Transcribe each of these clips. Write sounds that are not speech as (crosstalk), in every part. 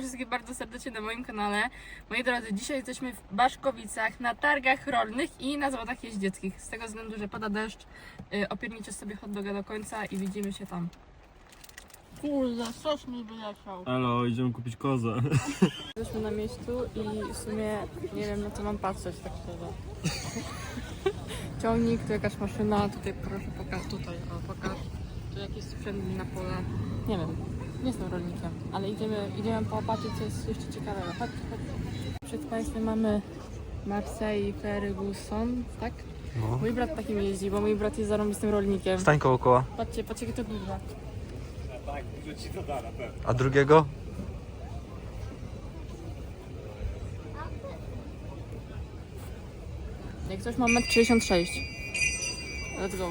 wszystkich bardzo serdecznie na moim kanale. Moi drodzy, dzisiaj jesteśmy w Baszkowicach na targach rolnych i na zawodach jeździeckich. Z tego względu, że pada deszcz, yy, opiernicie sobie hot doga do końca i widzimy się tam. Kurde, coś mi wyleciał. Halo, idziemy kupić kozę. (laughs) Jesteśmy na miejscu i w sumie nie wiem na co mam patrzeć tak szczerze. (laughs) Ciągnik, tu jakaś maszyna, tutaj proszę pokaż, tutaj o pokaż. Tu jakiś sprzęt na pole. Nie wiem, nie jestem rolnikiem, ale idziemy, idziemy popatrzeć co jest jeszcze ciekawego. Chodź, chodź. Przed Państwem mamy Marseille Ferguson, tak? No. Mój brat takim jeździ, bo mój brat jest zarąbistym rolnikiem. Stań koło koła. Patrzcie, patrzcie jakie to dużo. A drugiego? Jak coś mam 1,66 m. Let's go.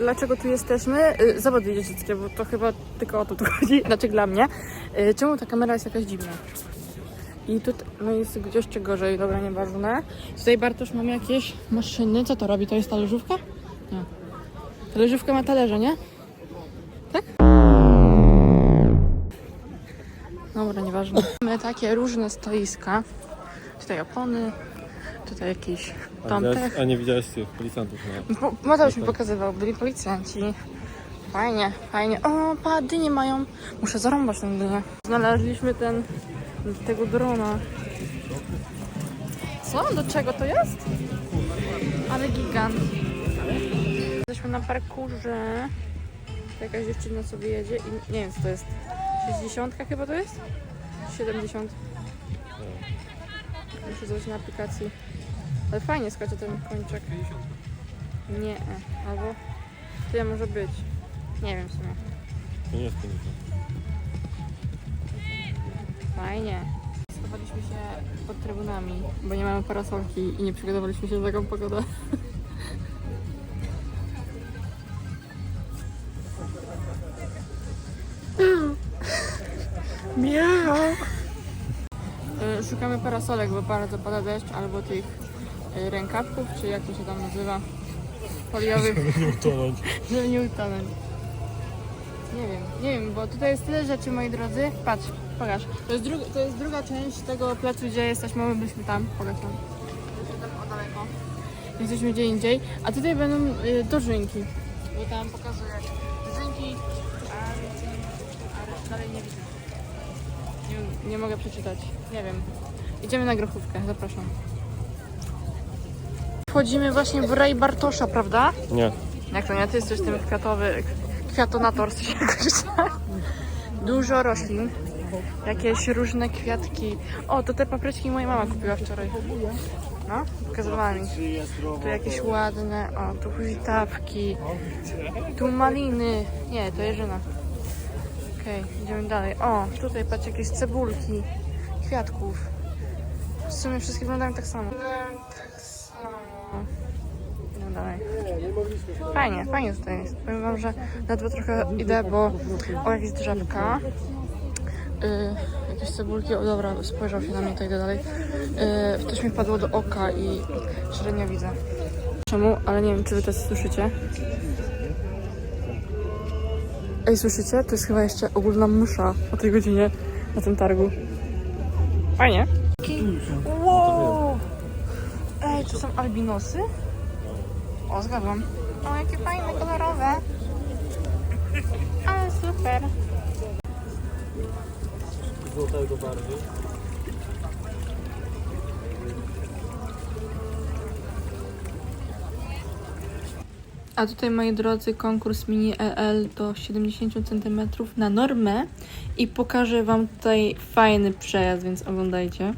Dlaczego tu jesteśmy? Y, Zawody jeździeckie, bo to chyba tylko o to tu (laughs) chodzi, znaczy dla mnie. Y, Czemu ta kamera jest jakaś dziwna? I tutaj no jest jeszcze gorzej, dobra, nieważne. Tutaj Bartosz mamy jakieś maszyny. Co to robi? To jest talerzówka? Nie. Talerzówka ma talerze, nie? Tak? Dobra, nieważne. Mamy takie różne stoiska. Tutaj opony, tutaj jakieś tamte. A nie widziałeś tych policjantów? Po- Mateusz mi pokazywał, byli policjanci. Fajnie, fajnie. O, pa, dynie mają. Muszę zarąbać tę dynię. Znaleźliśmy ten, tego drona. Co? Do czego to jest? Ale gigant. Jesteśmy na parkurze. Jakaś dziewczyna sobie jedzie i nie wiem co to jest. 60 chyba to jest? 70. Muszę zobaczyć na aplikacji. Ale fajnie skacze ten kończek. Nie, albo tyle może być. Nie wiem w sumie. To nie jest 50. Fajnie. Schowaliśmy się pod trybunami, bo nie mamy parasolki i nie przygotowaliśmy się na taką pogodę. Miau. Y, Szukamy parasolek, bo bardzo pada deszcz, albo tych rękawków, czy jak to się tam nazywa, foliowych. (laughs) Żeby nie utonąć. Nie wiem, nie wiem, bo tutaj jest tyle rzeczy, moi drodzy. Patrz, pokaż. To jest, dru- to jest druga część tego placu, gdzie jesteśmy, my byliśmy tam. Pokaż tam. Jesteśmy tam o daleko. Jesteśmy gdzie indziej. A tutaj będą y, dożynki. Bo tam pokazuję dożynki, a, a dalej nie widzę. Nie, nie mogę przeczytać. Nie wiem. Idziemy na grochówkę, zapraszam. Wchodzimy właśnie w raj Bartosza, prawda? Nie. Jak to nie? Ty jesteś tym kwiatowy, kwiatonator, jakoś tak. Dużo roślin. Jakieś różne kwiatki. O, to te papryczki moja mama kupiła wczoraj. No, pokazywała mi. Tu jakieś ładne, o, tu huśtawki. Tu maliny. Nie, to jeżyna. Okej, idziemy dalej. O, tutaj patrz, jakieś cebulki, kwiatków. W sumie wszystkie wyglądają. Tak samo. Dalej. Fajnie, fajnie tutaj jest. Powiem wam, że ledwo trochę idę, bo o jakieś drzewka. Yy, jakieś cebulki, o dobra, spojrzał się na mnie, to idę dalej. Yy, coś mi wpadło do oka i średnio widzę. Czemu? Ale nie wiem, czy wy to słyszycie. Ej, słyszycie? To jest chyba jeszcze ogólna msza o tej godzinie na tym targu. Fajnie. Wow! Ej, to są albinosy? O, zgadłam. O, jakie fajne, kolorowe. Ale super. Złotego barwy. A tutaj, moi drodzy, konkurs mini EL do 70 cm na normę i pokażę Wam tutaj fajny przejazd, więc oglądajcie.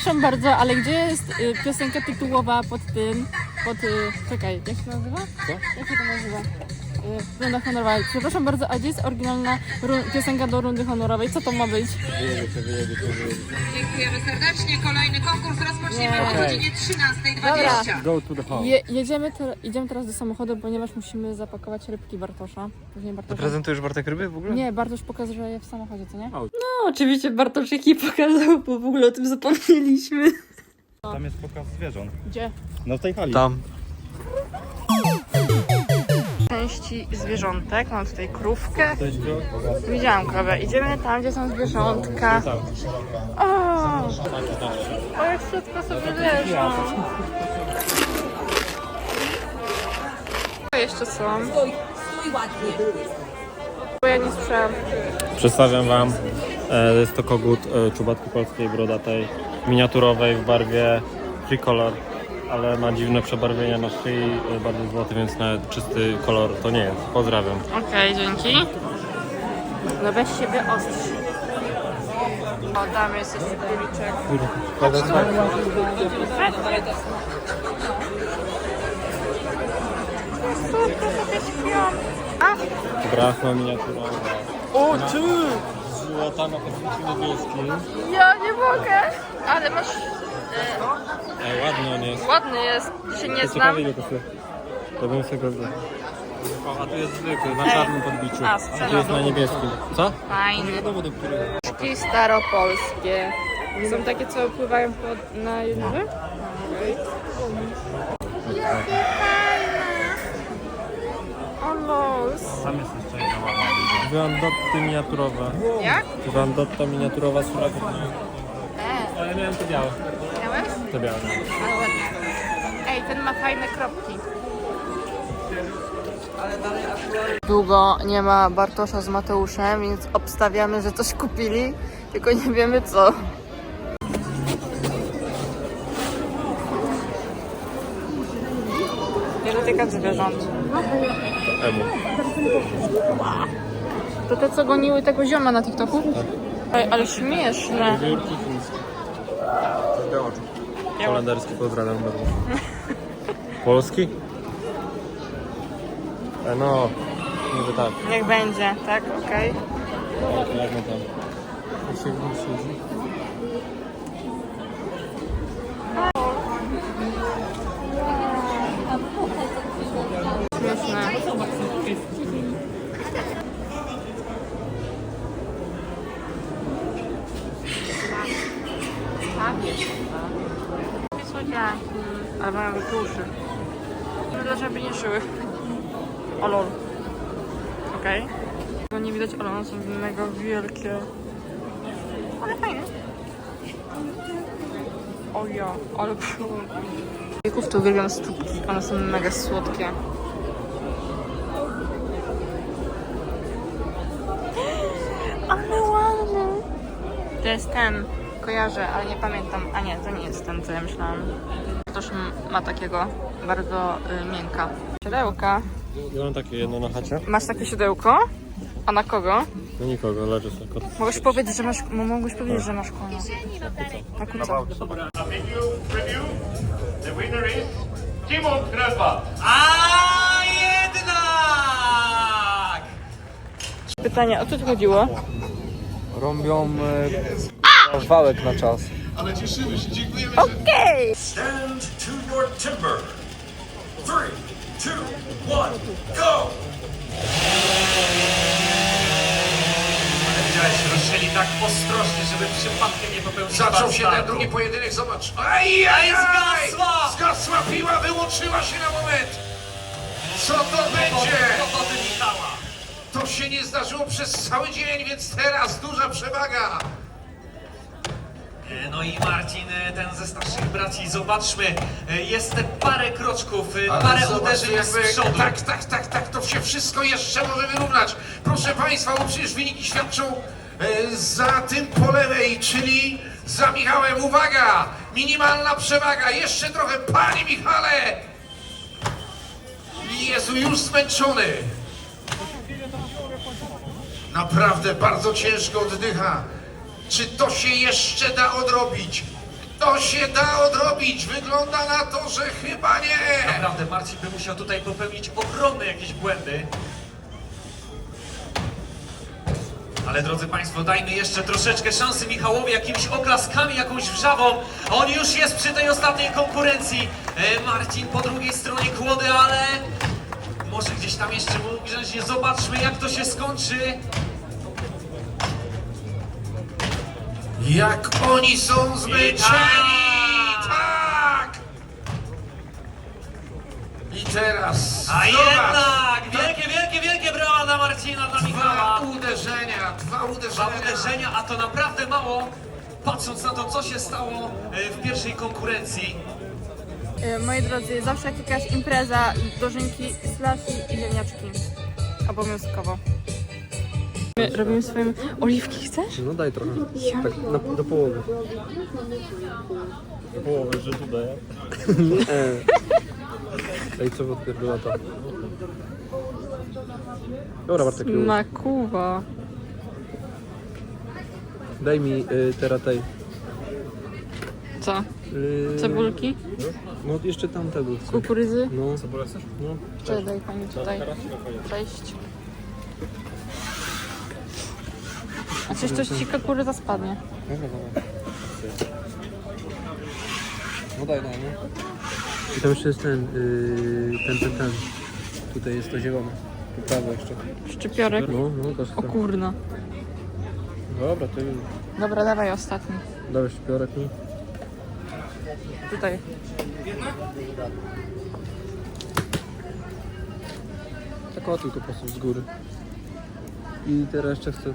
Proszę bardzo, ale gdzie jest y, piosenka tytułowa pod tym, pod, y, czekaj, jak się nazywa? Co? Jak się to nazywa? Y, Runda honorowa. Przepraszam bardzo, a gdzie jest oryginalna piosenka do rundy honorowej? Co to ma być? Wyjedziecie, wyjedziecie, wyjedziecie. Dziękujemy serdecznie. Kolejny konkurs rozpoczniemy o godzinie 13.20. Go to the home. Je, jedziemy te, idziemy teraz do samochodu, ponieważ musimy zapakować rybki Bartosza. Później Bartosza. Prezentujesz Bartek ryby w ogóle? Nie, Bartosz pokazuje je w samochodzie, co nie? No, oczywiście Bartoszek jej pokazał, bo w ogóle o tym zapomnieliśmy. Tam jest pokaz zwierząt. Gdzie? No w tej hali. Tam. Części zwierzątek. Mam tutaj krówkę. Widziałam krowę. Idziemy tam, gdzie są zwierzątka. O, o jak wszystko sobie leżą. Co jeszcze są? Bo ja nie. Przedstawiam Wam, e, jest to kogut e, czubatki polskiej brodatej, miniaturowej w barwie tricolor, ale ma dziwne przebarwienia na szyi, e, bardzo złoty, więc nawet czysty kolor to nie jest. Pozdrawiam. Okej, dzięki. No weź siebie ostrz. O, tam jest jeszcze króliczek. Super, sobie śpią. A? Brachno. O, ty! Złota na podwórku niebieskim. Ja nie mogę! Ale masz... Ej, ładny on jest. Ładny jest, się nie znam. Ciekawe ile kosztuje. To bym sobie go. O, a tu jest zwykły, na czarnym podbiciu. A, z tu jest na niebieskim. Co? Fajny. wiadomo do którego. Szki staropolskie. Są takie, co pływają pod, na jeziorze? O los. Tam jest jeszcze jedna ładna. Miniaturowe. Jak? Wandotta miniaturowa z flagu. E, Ale miałem te białe. Ale ładne. Ej, ten ma fajne kropki. Długo nie ma Bartosza z Mateuszem, więc obstawiamy, że coś kupili, tylko nie wiemy co. Nie dotykać zwierząt. Emu. To te, co goniły tego zioma na TikToku? Ej, ale śmieszne. Wiórki chińskie. Białoczek. Holenderski pozdrawiam bardzo. (laughs) Polski? E, no, niby tak. Niech będzie, tak? Okej. Tak, jak no tam. Jak się w nim siedzi. Śmieszne. Słodziaki. Ale mają wielkie uszy. Tyle, żeby nie żyły. O lol. Okej. No nie widać, ale one są mega wielkie. Ale fajne. O ja, ale przód. Wieków to uwielbiam stópki, one są mega słodkie. Ale ładny. To jest ten, kojarzę, ale nie pamiętam. A nie, to nie jest ten, co ja myślałam. Ktoś ma takiego bardzo y, miękka. Siodełka. Ja mam takie jedno na chacie. Masz takie siodełko? A na kogo? No nikogo, leży sobie kot. Mogłeś powiedzieć, że masz, no, mogłeś powiedzieć, że masz konia. Na kuca. review, review. The winner is Timon Krasba. A jednak! Pytanie, o co ci chodziło? Robią e, wałek na czas. Okej! Stand to your timber. Three, two, one, go! Widziałeś, ruszyli tak ostrożnie, żeby przypadkiem nie popełnić Zaczął się ten drugi pojedynek, zobacz. Aj, aj, aj! zgasła! Zgasła piła, wyłączyła się na moment. Co to będzie? Kłopoty Michała. To się nie zdarzyło przez cały dzień, więc teraz duża przewaga. No i Marcin, e, ten ze starszych braci, zobaczmy, e, jest parę kroczków, e, Ale parę uderzeń z przodu. tak, tak, tak, tak, to się wszystko jeszcze może wyrównać. Proszę Państwa, bo przecież wyniki świadczą za tym po lewej, czyli za Michałem. Uwaga! Minimalna przewaga, jeszcze trochę, Panie Michale! Jezu, już zmęczony. Naprawdę bardzo ciężko oddycha. Czy to się jeszcze da odrobić? To się da odrobić? Wygląda na to, że chyba nie. Naprawdę Marcin by musiał tutaj popełnić ogromne jakieś błędy. Ale drodzy Państwo, dajmy jeszcze troszeczkę szansy Michałowi jakimiś oklaskami, jakąś wrzawą. On już jest przy tej ostatniej konkurencji. E, Marcin po drugiej stronie kłody, ale może gdzieś tam jeszcze mógł wziąć. Zobaczmy jak to się skończy. Jak oni są zmęczeni! Tak! I teraz A jednak wielkie, wielkie, wielkie brawa dla Marcina, dla dwa Michała. uderzenia, dwa Dwa uderzenia. uderzenia, a to naprawdę mało, patrząc na to, co się stało e, w pierwszej konkurencji. E, Moi drodzy, zawsze jak jakaś impreza, dożynki, slashi i ziemniaczki. Obowiązkowo. My robimy swoim... Oliwki chcesz? No daj trochę. Ja. Tak na, do połowy. Do połowy, że tu daję. Ej, co odpierdala to? Dobra, Bartek. Makuwa. daj mi y, teraz tej. Co? Y, Cebulki? No jeszcze tamte był. Kukurydzy? No, Co chcesz? no. Cześć, daj pani tutaj. Cześć. A coś coś ci kukurydza spadnie. No daj, daj, no. I tam jeszcze jest ten, y, ten, ten, ten. Tutaj jest to zielone. Tu prawo jeszcze. Szczypiorek. No, no, to jest O to. kurna. Dobra, to już. Dobra, dawaj ostatni. Dałeś szpiorek mi. Tutaj. Tak o tylko po prostu z góry. I teraz jeszcze chcę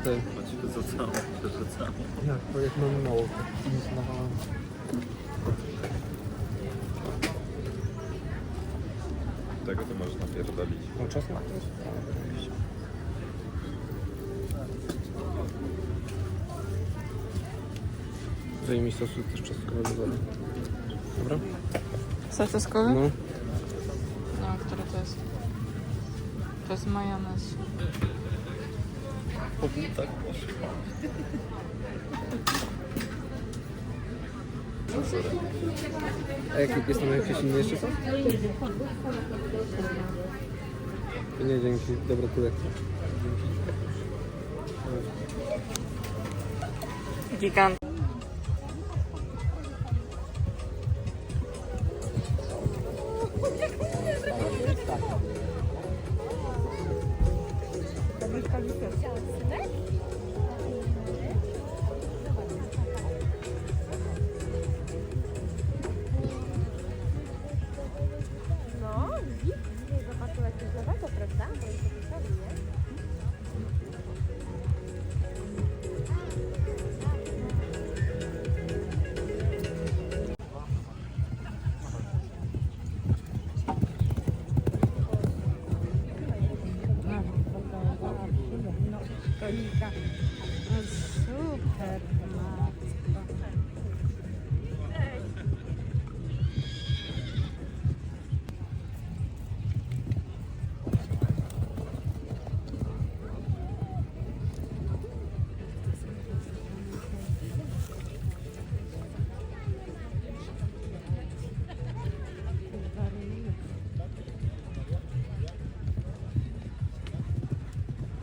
tej. Jak? Bo jak mamy mało, to nic nawalamy. Tego to możesz napierdolić. No czas na to Zajmij sosu też czosnkowego dole. Dobra? Sos czeskowy? No. Nie wiem, który to jest. To jest majonez. A jak jest tam jakieś inne jeszcze są? Nie, dzięki. Dobra, tu jak Gigant. Juanita. Oh, super.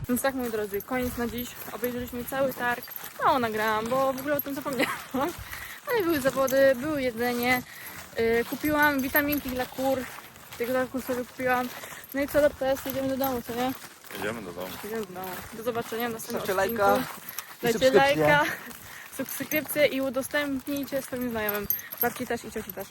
Więc tak, moi drodzy, koniec na dziś. Obejrzeliśmy cały targ. Mało nagrałam, bo w ogóle o tym zapomniałam. (laughs) Ale były zawody, było jedzenie. Yy, kupiłam witaminki dla kur. Tych dla kur sobie kupiłam. No i co, teraz jedziemy do domu, co nie? Idziemy do domu. Jedziemy do domu. Do zobaczenia w następnym Dajcie odcinku. lajka Dajcie subskrypcję. lajka, (laughs) subskrypcję i udostępnijcie swoim znajomym. Babci też i cioci też.